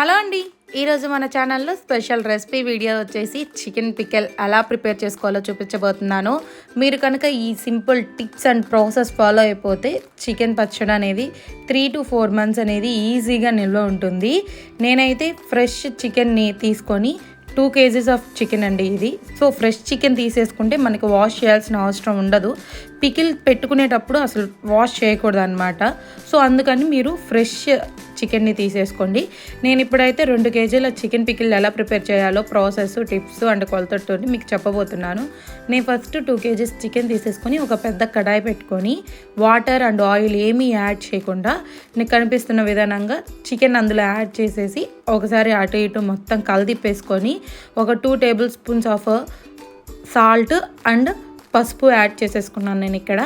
Hello అండి. ఈరోజు మన ఛానల్లో స్పెషల్ రెసిపీ వీడియో వచ్చేసి చికెన్ పికెల్ ఎలా ప్రిపేర్ చేసుకోవాలో చూపించబోతున్నాను. మీరు కనుక ఈ simple tips and process follow అయిపోతే చికెన్ పచ్చడి అనేది త్రీ టు ఫోర్ మంత్స్ అనేది ఈజీగా నిల్వ ఉంటుంది. నేనైతే ఫ్రెష్ చికెన్ని తీసుకొని టూ కేజీస్ ఆఫ్ చికెన్ అండి ఇది. సో ఫ్రెష్ చికెన్ తీసేసుకుంటే మనకి వాష్ చేయాల్సిన అవసరం ఉండదు. పికిల్ పెట్టుకునేటప్పుడు అసలు వాష్ చేయకూడదు అనమాట సో అందుకని మీరు ఫ్రెష్ చికెన్ని తీసేసుకోండి. నేను ఇప్పుడైతే రెండు కేజీల చికెన్ పికిల్ ఎలా ప్రిపేర్ చేయాలో ప్రాసెస్ టిప్స్ అండ్ కొలతతో మీకు చెప్పబోతున్నాను. నేను ఫస్ట్ టూ కేజీస్ చికెన్ తీసేసుకొని ఒక పెద్ద కడాయి పెట్టుకొని వాటర్ అండ్ ఆయిల్ ఏమీ యాడ్ చేయకుండా నీకు కనిపిస్తున్న విధానంగా చికెన్ అందులో యాడ్ చేసేసి ఒకసారి అటు ఇటు మొత్తం కలిదిప్పేసుకొని ఒక two tablespoons of salt and పసుపు యాడ్ చేసేసుకున్నాను నేను ఇక్కడ.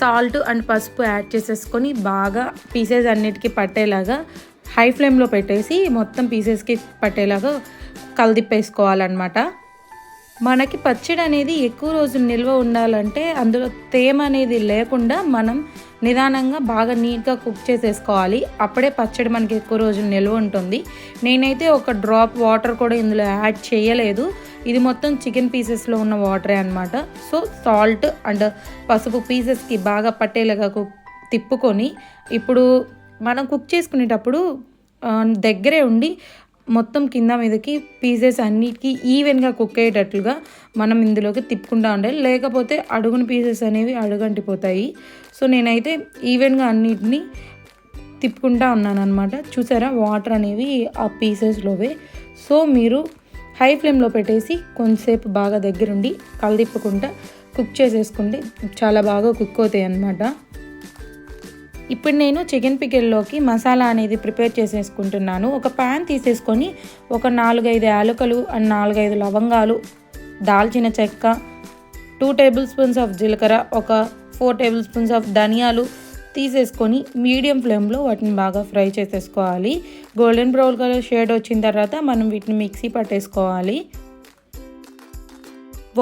సాల్ట్ అండ్ పసుపు యాడ్ చేసేసుకొని బాగా పీసెస్ అన్నిటికీ పట్టేలాగా హై ఫ్లేమ్లో పెట్టేసి మొత్తం పీసెస్కి పట్టేలాగా కలదిప్పేసుకోవాలన్నమాట. మనకి పచ్చడి అనేది ఎక్కువ రోజులు నిల్వ ఉండాలంటే అందులో తేమ అనేది లేకుండా మనం నిదానంగా బాగా నీట్గా కుక్ చేసేసుకోవాలి. అప్పుడే పచ్చడి మనకి ఎక్కువ రోజులు నిల్వ ఉంటుంది. నేనైతే ఒక డ్రాప్ వాటర్ కూడా ఇందులో యాడ్ చేయలేదు. ఇది మొత్తం చికెన్ పీసెస్లో ఉన్న వాటరే అనమాట సో సాల్ట్ అండ్ పసుపు పీసెస్కి బాగా పట్టేలాగా కుక్ తిప్పుకొని ఇప్పుడు మనం కుక్ చేసుకునేటప్పుడు దగ్గరే ఉండి మొత్తం కింద మీదకి పీసెస్ అన్నిటికీ ఈవెన్గా కుక్ అయ్యేటట్లుగా మనం ఇందులోకి తిప్పుకుంటూ ఉండాలి. లేకపోతే అడుగున పీసెస్ అనేవి అడుగంటిపోతాయి. సో నేనైతే ఈవెన్గా అన్నిటినీ తిప్పుకుంటా ఉన్నాను అనమాట చూసారా? వాటర్ అనేవి ఆ పీసెస్లోవే సో మీరు హై ఫ్లేమ్లో పెట్టేసి కొంతసేపు బాగా దగ్గరుండి కలదిప్పకుండా కుక్ చేసేసుకుంటే చాలా బాగా కుక్ అవుతాయి అన్నమాట ఇప్పుడు నేను చికెన్ పికెల్లోకి మసాలా అనేది ప్రిపేర్ చేసేసుకుంటున్నాను. ఒక ప్యాన్ తీసేసుకొని ఒక నాలుగైదు యాలకులు అండ్ నాలుగైదు లవంగాలు దాల్చిన చెక్క టూ టేబుల్ స్పూన్స్ ఆఫ్ జీలకర్ర ఒక ఫోర్ టేబుల్ స్పూన్స్ ఆఫ్ ధనియాలు తీసేసుకొని మీడియం ఫ్లేమ్లో వాటిని బాగా ఫ్రై చేసేసుకోవాలి. గోల్డెన్ బ్రౌన్ కలర్ షేడ్ వచ్చిన తర్వాత మనం వీటిని మిక్సీ పట్టేసుకోవాలి.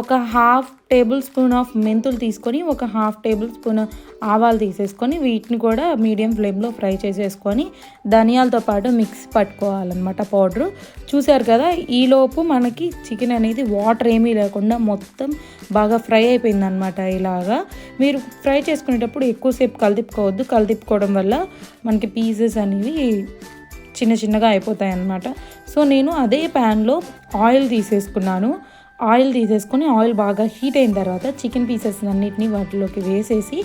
ఒక హాఫ్ టేబుల్ స్పూన్ ఆఫ్ మెంతులు తీసుకొని ఒక హాఫ్ టేబుల్ స్పూన్ ఆవాలు తీసేసుకొని వీటిని కూడా మీడియం ఫ్లేమ్లో ఫ్రై చేసేసుకొని ధనియాలతో పాటు మిక్స్ పట్టుకోవాలన్నమాట పౌడరు. చూసారు కదా ఈలోపు మనకి చికెన్ అనేది వాటర్ ఏమీ లేకుండా మొత్తం బాగా ఫ్రై అయిపోయిందనమాట ఇలాగా. మీరు ఫ్రై చేసుకునేటప్పుడు ఎక్కువసేపు కలిదిప్పుకోవద్దు. కలిదిప్పుకోవడం వల్ల మనకి పీసెస్ అనేవి చిన్న చిన్నగా అయిపోతాయి అన్నమాట సో నేను అదే ప్యాన్లో ఆయిల్ తీసేసుకున్నాను. ఆయిల్ తీసేసుకొని ఆయిల్ బాగా హీట్ అయిన తర్వాత చికెన్ పీసెస్ అన్నిటిని వాటిలోకి వేసేసి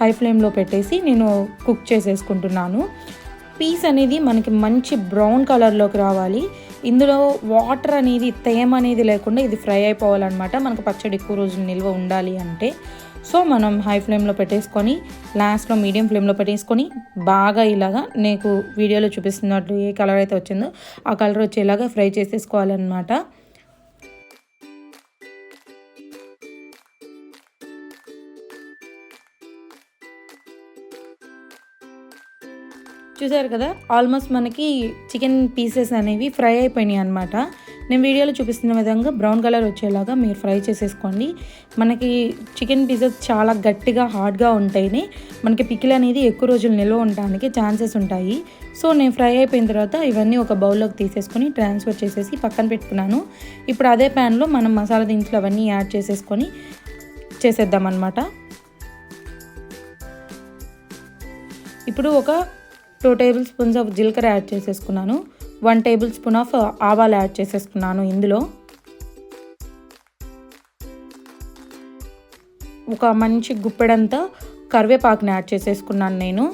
హై ఫ్లేమ్లో పెట్టేసి నేను కుక్ చేసేసుకుంటున్నాను. పీస్ అనేది మనకి మంచి బ్రౌన్ కలర్లోకి రావాలి. ఇందులో వాటర్ అనేది తేమ అనేది లేకుండా ఇది ఫ్రై అయిపోవాలన్నమాట. మనకు పచ్చడి ఎక్కువ రోజులు నిల్వ ఉండాలి అంటే. సో మనం హై ఫ్లేమ్లో పెట్టేసుకొని లాస్ట్లో మీడియం ఫ్లేమ్లో పెట్టేసుకొని బాగా ఇలాగా నీకు వీడియోలో చూపిస్తున్నట్టు ఏ కలర్ అయితే వచ్చిందో ఆ కలర్ వచ్చేలాగా ఫ్రై చేసేసుకోవాలన్నమాట. చూసారు కదా? ఆల్మోస్ట్ మనకి చికెన్ పీసెస్ అనేవి ఫ్రై అయిపోయినాయి అనమాట నేను వీడియోలో చూపిస్తున్న విధంగా బ్రౌన్ కలర్ వచ్చేలాగా మీరు ఫ్రై చేసేసుకోండి. మనకి చికెన్ పీసెస్ చాలా గట్టిగా హార్డ్గా ఉంటాయి మనకి పికిల్ అనేది ఎక్కువ రోజులు నిల్వ ఉండడానికి ఛాన్సెస్ ఉంటాయి. సో నేను ఫ్రై అయిపోయిన తర్వాత ఇవన్నీ ఒక బౌల్లోకి తీసేసుకొని ట్రాన్స్ఫర్ చేసేసి పక్కన పెట్టుకున్నాను. ఇప్పుడు అదే ప్యాన్లో మనం మసాలా దినుసులు అవన్నీ యాడ్ చేసేసుకొని చేసేద్దాం అనమాట ఇప్పుడు ఒక టూ టేబుల్ స్పూన్స్ ఆఫ్ జీలకర్ర యాడ్ చేసేసుకున్నాను. వన్ టేబుల్ స్పూన్ ఆఫ్ ఆవాలు యాడ్ చేసేసుకున్నాను ఇందులో. ఒక మంచి గుప్పెడంతా కరివేపాకుని యాడ్ చేసేసుకున్నాను నేను.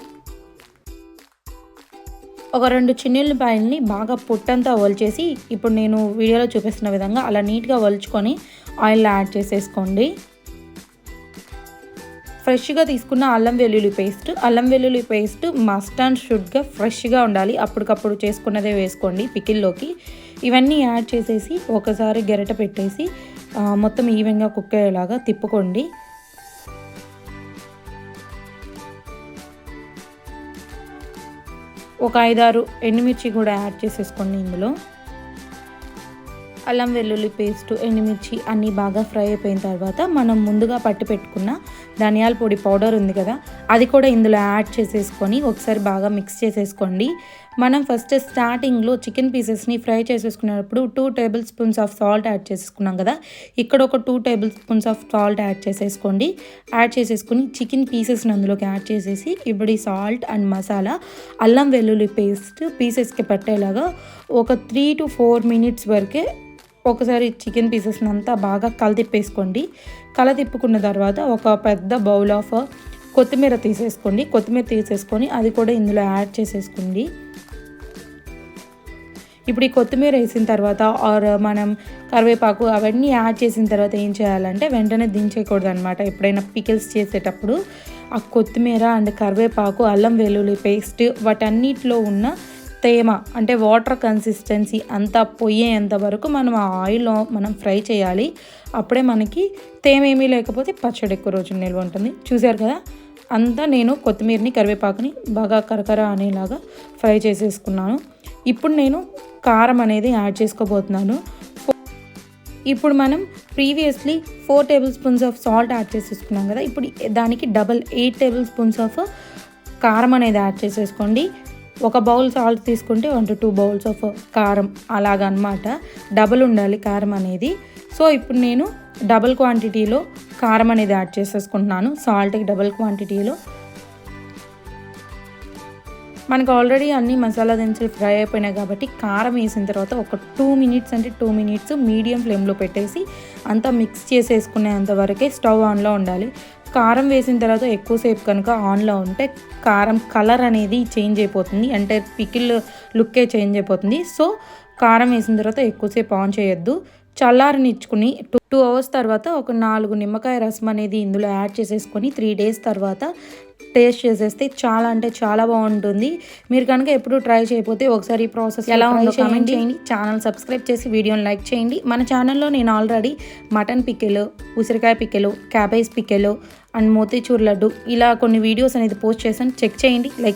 ఒక రెండు చిన్నుల్లిపాయల్ని బాగా పొట్టంతా వలిచేసి ఇప్పుడు నేను వీడియోలో చూపిస్తున్న విధంగా అలా నీట్గా వలుచుకొని ఆయిల్లో యాడ్ చేసేసుకోండి. ఫ్రెష్గా తీసుకున్న అల్లం వెల్లుల్లి పేస్ట్. అల్లం వెల్లుల్లి పేస్ట్ మస్ట్ అండ్ షుడ్గా ఫ్రెష్గా ఉండాలి. అప్పటికప్పుడు చేసుకున్నదే వేసుకోండి పికిల్లోకి. ఇవన్నీ యాడ్ చేసేసి ఒకసారి గెరట పెట్టేసి మొత్తం ఈవెన్గా కుక్ అయ్యేలాగా తిప్పుకోండి. ఒక ఐదారు ఎండుమిర్చి కూడా యాడ్ చేసేసుకోండి ఇందులో. అల్లం వెల్లుల్లి పేస్ట్ ఎండుమిర్చి అన్నీ బాగా ఫ్రై అయిపోయిన తర్వాత మనం ముందుగా పట్టి పెట్టుకున్న ధనియాల పొడి పౌడర్ ఉంది కదా అది కూడా ఇందులో యాడ్ చేసేసుకొని ఒకసారి బాగా మిక్స్ చేసేసుకోండి. మనం ఫస్ట్ స్టార్టింగ్లో చికెన్ పీసెస్ని fry చేసేసుకునేటప్పుడు two tablespoons of salt add చేసుకున్నాం కదా ఇక్కడ ఒక two tablespoons of salt add చేసేసుకోండి. యాడ్ చేసేసుకుని చికెన్ పీసెస్ని అందులోకి యాడ్ చేసేసి ఇప్పుడు ఈ సాల్ట్ అండ్ మసాలా అల్లం వెల్లుల్లి పేస్ట్ పీసెస్కి పట్టేలాగా ఒక త్రీ టు ఫోర్ మినిట్స్ వరకే ఒకసారి చికెన్ పీసెస్ని అంతా బాగా కలతిప్పేసుకోండి కలతిప్పుకున్న తర్వాత ఒక పెద్ద బౌల్ ఆఫ్ కొత్తిమీర తీసేసుకోండి. కొత్తిమీర తీసేసుకొని అది కూడా ఇందులో యాడ్ చేసేసుకోండి. ఇప్పుడు ఈ కొత్తిమీర వేసిన తర్వాత ఆర్ మనం కరివేపాకు అవన్నీ యాడ్ చేసిన తర్వాత ఏం చేయాలంటే వెంటనే దించేయకూడదు అనమాట ఎప్పుడైనా పికిల్స్ చేసేటప్పుడు ఆ కొత్తిమీర అండ్ కరివేపాకు అల్లం వెల్లుల్లి పేస్ట్ వాటన్నిటిలో ఉన్న తేమ అంటే వాటర్ కన్సిస్టెన్సీ అంతా పోయేంత వరకు మనం ఆ ఆయిల్లో మనం ఫ్రై చేయాలి. అప్పుడే మనకి తేమ ఏమీ లేకపోతే పచ్చడి ఎక్కువ రోజులు నిల్వ ఉంటుంది. చూసారు కదా? అంతా నేను కొత్తిమీరని కరివేపాకుని బాగా కరకర అనేలాగా ఫ్రై చేసేసుకున్నాను. ఇప్పుడు నేను కారం అనేది యాడ్ చేసుకోబోతున్నాను. ఇప్పుడు మనం previously four tablespoons of salt add చేసేసుకున్నాం కదా? ఇప్పుడు దానికి double eight table spoons of కారం అనేది యాడ్ చేసేసుకోండి. ఒక బౌల్ సాల్ట్ తీసుకుంటే one to two bowls of కారం అలాగనమాట. డబుల్ ఉండాలి కారం అనేది. సో ఇప్పుడు నేను డబుల్ క్వాంటిటీలో కారం అనేది యాడ్ చేసేసుకుంటున్నాను. సాల్ట్కి డబుల్ క్వాంటిటీలో మనకు ఆల్రెడీ అన్ని మసాలా దినుసులు ఫ్రై అయిపోయినాయి కాబట్టి కారం వేసిన తర్వాత ఒక టూ మినిట్స్ అంటే టూ మినిట్స్ మీడియం ఫ్లేమ్లో పెట్టేసి అంతా మిక్స్ చేసేసుకునేంత వరకే స్టవ్ ఆన్లో ఉండాలి. కారం వేసిన తర్వాత ఎక్కువసేపు కనుక ఆన్లో ఉంటే కారం కలర్ అనేది చేంజ్ అయిపోతుంది. అంటే పికిల్ లుక్కే చేంజ్ అయిపోతుంది. సో కారం వేసిన తర్వాత ఎక్కువసేపు ఆన్ చేయొద్దు. చల్లారనిచ్చుకుని టూ టూ అవర్స్ తర్వాత ఒక నాలుగు నిమ్మకాయ రసం అనేది ఇందులో యాడ్ చేసేసుకొని త్రీ డేస్ తర్వాత టేస్ట్ చేసేస్తే చాలా అంటే చాలా బాగుంటుంది. మీరు కనుక ఎప్పుడు ట్రై చేయకపోతే ఒకసారి ఈ ప్రాసెస్ ఎలా ఉందో కామెంట్ చేయండి. ఛానల్ సబ్స్క్రైబ్ చేసి వీడియోని లైక్ చేయండి. మన ఛానల్లో నేను ఆల్రెడీ మటన్ పికెలు ఉసిరికాయ pickle cabbage pickle and Motichoor laddu ఇలా కొన్ని వీడియోస్ అనేది పోస్ట్ చేశాను. చెక్ చేయండి. లైక్